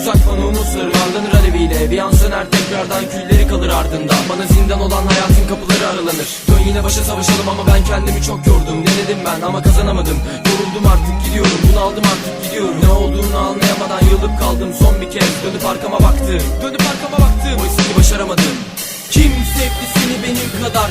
uzak bana umutları Varlanır aleviyle bir an söner tekrardan külleri kalır ardında. Bana zindan olan hayatın kapıları aralanır. Dön yine başa savaşalım ama ben kendimi çok yordum. Denedim ben ama kazanamadım. Yoruldum artık gidiyorum. Bunu aldım artık gidiyorum. Ne olduğunu anlayamadan yılıp kaldım. Son bir kez Dönüp arkama baktım. Dönüp arkama baktım. Oysa ki başaramadım. Kim sevdi seni benim kadar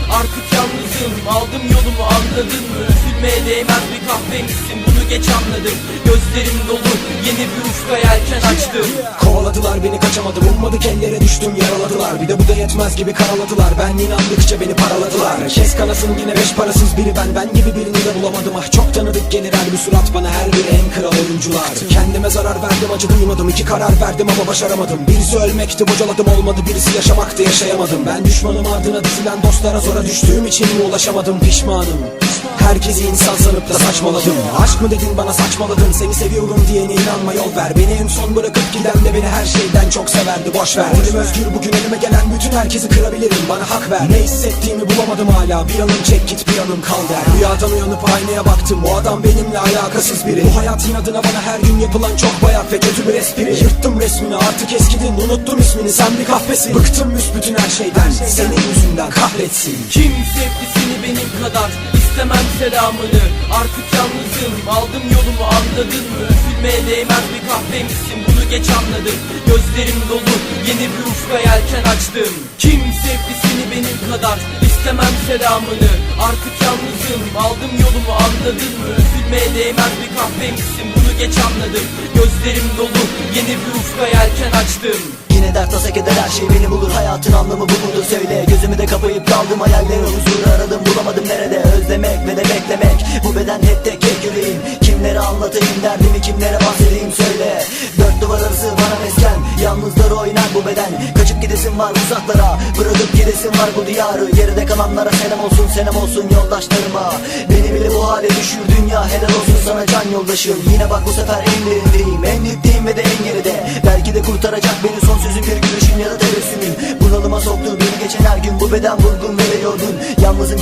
Artık yalnızım Aldım yolumu anladın mı? Üzülmeye değmez bir kahvemişsin Bunu geç anladım. Gözlerim dolu Yeni bir ufka yelken açtım. Kovaladılar beni kaçamadım ummadık ellere düştüm yaraladılar. Bir de bu da yetmez gibi karaladılar. Ben inandıkça beni paraladılar. Kes kanasın yine beş parasız biri ben. Ben gibi birini de bulamadım. Ah çok tanıdık gelir her bir surat bana Her biri en kral oyuncular. Kendime zarar verdim acı duymadım iki karar verdim ama başaramadım. Birisi ölmekti bocaladım olmadı. Birisi yaşamaktı yaşayamadım. Ben düşmanım ardına dizilen dostlara zora düştüğüm için ulaşamadım pişmanım? Herkesi insan sanıp da saçmaladım. Aşk mı dedin bana saçmaladın. Seni seviyorum diyene inanma yol ver. Beni en son bırakıp giden de beni her şeyden çok severdi. Boş ver. Dilim özgür bugün elime gelen bütün herkesi kırabilirim. Bana hak ver. Ne hissettiğimi bulamadım hala. Bir yanım çek git bir yanım kal der. Rüyadan uyanıp aynaya baktım. O adam benimle alakasız biri. Bu hayat inadına bana her gün yapılan çok bayat ve kötü bir espri. Yırttım resmini artık eskidin. Unuttum ismini. Sen bir kahvesin. Bıktım büsbütün her şeyden. Senin yüzünden kahretsin Kim sevdi seni benim kadar İstemem selamını. Artık yalnızım Aldım yolumu anladın mı? Üzülmeye değmez bir kahvemişsin Bunu geç anladım. Gözlerim dolu Yeni bir ufka yelken açtım. Kim sevdi seni benim kadar İstemem selamını. Artık yalnızım Aldım yolumu anladın mı? Üzülmeye değmez bir kahvemişsin Bunu geç anladım. Gözlerim dolu Yeni bir ufka yelken açtım Yine dert tasa keder her şey beni bulur. Hayatın anlamı bu mudur? Söyle. Gözümü de kapayıp kaldım. Hayallere huzur aradım. Bulamadım nerede? Özlemek ve de beklemek. Bu beden hep tek tek yüreğim. Kimlere anlatayım derdimi kimlere bahsedeyim? Söyle. Dört duvar arası bana mesken. Yalnızlar oynar bu beden. Kaçıp gidesim var uzaklara. Bırakıp gidesim var bu diyarı. Geride kalanlara selam olsun selam olsun yoldaşlarıma. Beni bile bu hale düşür. Dünya Helal olsun sana can yoldaşım. Yine bak bu sefer en derindeyim. En dipteyim ve de en geride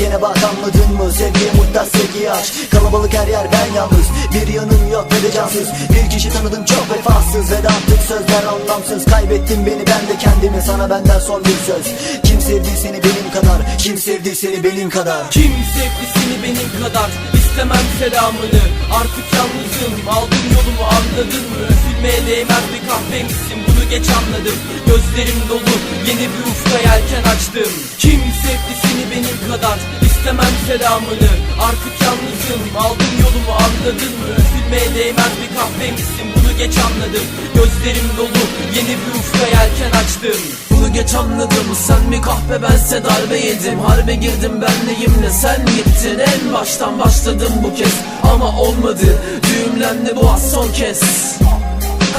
Gene bak anladın mı? Sevgiye muhtaç sevgiye aç Kalabalık her yer ben yalnız. Bir yanım yok ve de cansız. Bir kişi tanıdım çok vefasız. Ve de artık sözler anlamsız. Kaybettim beni ben de kendimi Sana benden son bir söz. Kim sevdi seni benim kadar? Kim sevdi seni benim kadar? Kim sevdi seni benim kadar? İstemem selamını. Artık yalnızım. Aldım yolumu anladın mı? Üzülmeye değmez bir kahvemişsin Bunu geç anladım. Gözlerim dolu Yeni bir ufka yelken açtım. Kim sevdi seni benim kadar İstemem selamını? Artık yalnızım Aldım yolumu anladın mı? Üzülmeye değmez bir kahvemişsin Bunu geç anladım. Gözlerim dolu Yeni bir ufka yelken açtım. Bunu geç anladım. Sen mi kahpe bense darbe yedim. Harbe girdim benleyimle sen gittin. En baştan başladım bu kez. Ama olmadı. Düğümlendi bu az son kez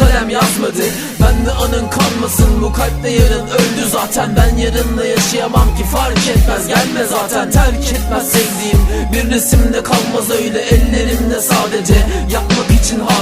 Kalem yazmadı. Ben de anın kanmasın Bu kalpte yarın öldü zaten. Ben yarınla yaşayamam ki fark etmez Gelme zaten. Terk etmez sevdiğim. Bir resimde kalmaz öyle Ellerimde sadece. İçin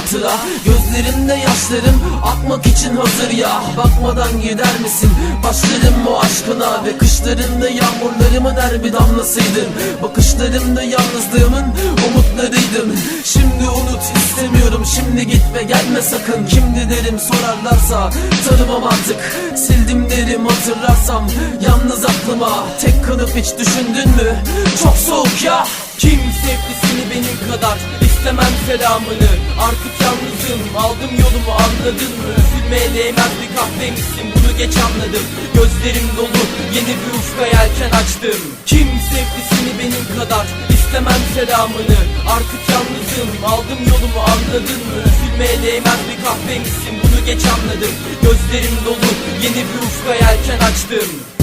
hatıra. Gözlerimde yaşlarım Akmak için hazır ya. Bakmadan gider misin? Başlarım bu aşkına Ve kışlarında yağmurlarımın her bir damlasıydın Bakışlarımda yalnızlığımın umutlarıydın Şimdi unut istemiyorum. Şimdi git ve gelme sakın. Kimdi derim sorarlarsa Tanımam artık. Sildim derim hatırlarsam Yalnız aklıma Tek kalıp hiç düşündün mü? Çok soğuk ya Kim sevdi seni benim kadar istemem selamını? Artık yalnızım aldım yolumu anladın mı? Üzülmeye değmez bir kahveymişsin bunu geç anladım. Gözlerim dolu yeni bir ufka yelken açtım. Kim sevdi seni benim kadar istemem selamını? Artık yalnızım aldım yolumu anladın mı? Üzülmeye değmez bir kahveymişsin bunu geç anladım. Gözlerim dolu yeni bir ufka yelken açtım